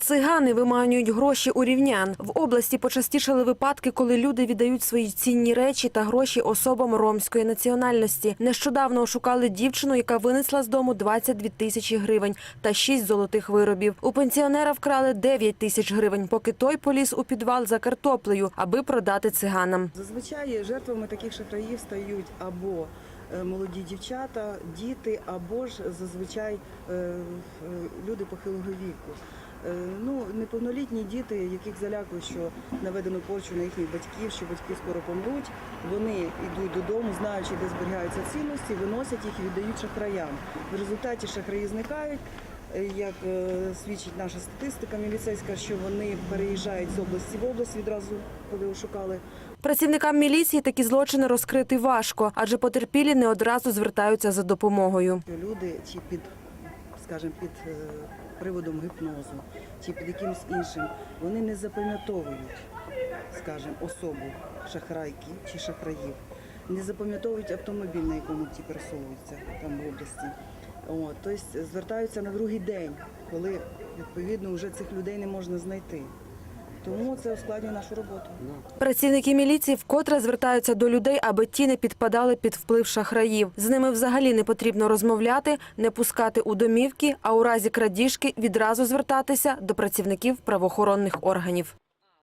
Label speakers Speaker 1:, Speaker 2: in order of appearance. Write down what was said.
Speaker 1: Цигани виманюють гроші у рівнян. В області почастішали випадки, коли люди віддають свої цінні речі та гроші особам ромської національності. Нещодавно ошукали дівчину, яка винесла з дому 22 тисячі гривень та 6 золотих виробів. У пенсіонера вкрали 9 тисяч гривень, поки той поліз у підвал за картоплею, аби продати циганам.
Speaker 2: Зазвичай жертвами таких шахраїв стають або е, молоді дівчата, діти, або ж зазвичай е, е, люди похилого віку. Е, Ну, неповнолітні діти, яких залякують, що наведено порчу на їхніх батьків, що батьки скоро помруть, вони йдуть додому, знаючи, де зберігаються цінності, виносять їх і віддають шахраям. В результаті шахраї зникають. Е, Як е, свідчить наша статистика міліцейська, що вони переїжджають з області в область відразу, коли ошукали
Speaker 1: Працівникам міліції такі злочини розкрити важко, адже потерпілі не одразу звертаються за допомогою.
Speaker 2: люди чи під, скажімо, під е, приводом гіпнозу, чи під якимось іншим, вони не запам'ятовують, скажімо, особу шахрайки чи шахраїв, не запам'ятовують автомобіль, на якому ті пересовуються там в області. От, тобто звертаються на другий день, коли відповідно вже цих людей не можна знайти. Тому це ускладнює нашу роботу.
Speaker 1: Працівники міліції вкотре звертаються до людей, аби ті не підпадали під вплив шахраїв. З ними взагалі не потрібно розмовляти, не пускати у домівки, а у разі крадіжки відразу звертатися до працівників правоохоронних органів.